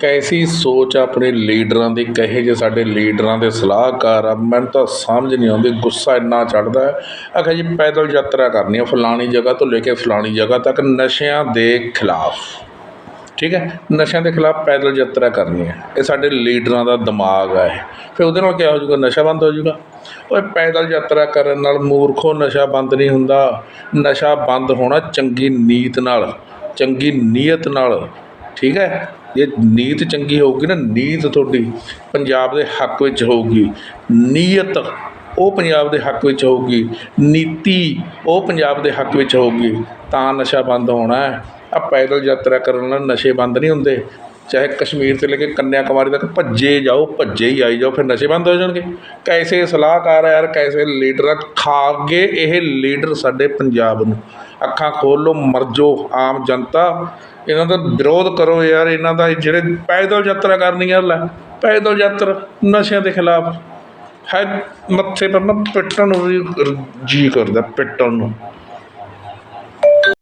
ਕੈਸੀ ਸੋਚ ਆਪਣੇ ਲੀਡਰਾਂ ਦੀ? ਕਹੇ ਜੇ ਸਾਡੇ ਲੀਡਰਾਂ ਦੇ ਸਲਾਹਕਾਰ ਆ, ਮੈਨੂੰ ਤਾਂ ਸਮਝ ਨਹੀਂ ਆਉਂਦੀ, ਗੁੱਸਾ ਇੰਨਾ ਚੜਦਾ ਹੈ। ਆਖਿਆ ਜੀ, ਪੈਦਲ ਯਾਤਰਾ ਕਰਨੀ ਆ, ਫਲਾਣੀ ਜਗ੍ਹਾ ਤੋਂ ਲੈ ਕੇ ਫਲਾਣੀ ਜਗ੍ਹਾ ਤੱਕ ਨਸ਼ਿਆਂ ਦੇ ਖਿਲਾਫ। ਠੀਕ ਹੈ? ਨਸ਼ਿਆਂ ਦੇ ਖਿਲਾਫ ਪੈਦਲ ਯਾਤਰਾ ਕਰਨੀ ਹੈ। ਇਹ ਸਾਡੇ ਲੀਡਰਾਂ ਦਾ ਦਿਮਾਗ ਹੈ ਇਹ। ਫਿਰ ਉਹਦੇ ਨਾਲ ਕੀ ਹੋ ਜਾਊਗਾ? ਨਸ਼ਾ ਬੰਦ ਹੋ ਜਾਊਗਾ। ਓਏ, ਪੈਦਲ ਯਾਤਰਾ ਕਰਨ ਨਾਲ ਮੂਰਖੋ ਨਸ਼ਾ ਬੰਦ ਨਹੀਂ ਹੁੰਦਾ। ਨਸ਼ਾ ਬੰਦ ਹੋਣਾ ਚੰਗੀ ਨੀਤ ਨਾਲ, ਚੰਗੀ ਨੀਅਤ ਨਾਲ। ਠੀਕ ਹੈ? ਜੇ ਨੀਤ ਚੰਗੀ ਹੋਊਗੀ ਨਾ, ਨੀਤ ਤੁਹਾਡੀ ਪੰਜਾਬ ਦੇ ਹੱਕ ਵਿੱਚ ਹੋਊਗੀ। ਨੀਅਤ, ਉਹ ਪੰਜਾਬ ਦੇ ਹੱਕ ਵਿੱਚ ਹੋਊਗੀ। ਨੀਤੀ, ਉਹ ਪੰਜਾਬ ਦੇ ਹੱਕ ਵਿੱਚ ਹੋਊਗੀ। ਤਾਂ ਨਸ਼ਾ ਬੰਦ ਹੋਣਾ ਹੈ। ਆ ਪੈਦਲ ਯਾਤਰਾ ਕਰਨ ਨਾਲ ਨਸ਼ੇ ਬੰਦ ਨਹੀਂ ਹੁੰਦੇ। ਚਾਹੇ ਕਸ਼ਮੀਰ ਤੋਂ ਲੈ ਕੇ ਕੰਨਿਆ ਕੁਮਾਰੀ ਤੱਕ ਭੱਜੇ ਜਾਓ ਭੱਜੇ ਹੀ ਆਈ ਜਾਓ ਫਿਰ ਨਸ਼ੇ ਬੰਦ ਹੋ ਜਾਣਗੇ। ਕੈਸੇ ਸਲਾਹਕਾਰ ਯਾਰ ਕੈਸੇ ਲੀਡਰ ਆ, ਖਾ ਗਏ ਇਹ ਲੀਡਰ ਸਾਡੇ ਪੰਜਾਬ ਨੂੰ। ਅੱਖਾਂ ਖੋਲੋ ਮਰਜੋ ਆਮ ਜਨਤਾ। ਇਹਨਾਂ ਦਾ ਵਿਰੋਧ ਕਰੋ ਯਾਰ ਇਹਨਾਂ ਦਾ ਜਿਹੜੇ ਪੈਦਲ ਯਾਤਰਾ ਕਰਨੀ ਯਾਰ ਲੈ ਪੈਦਲ ਯਾਤਰਾ ਨਸ਼ਿਆਂ ਦੇ ਖਿਲਾਫ। ਹੈ ਮੱਥੇ ਪਰ ਨਾ ਪਿੱਟਣ ਨੂੰ ਵੀ ਜੀ ਕਰਦਾ ਪਿੱਟਣ ਨੂੰ।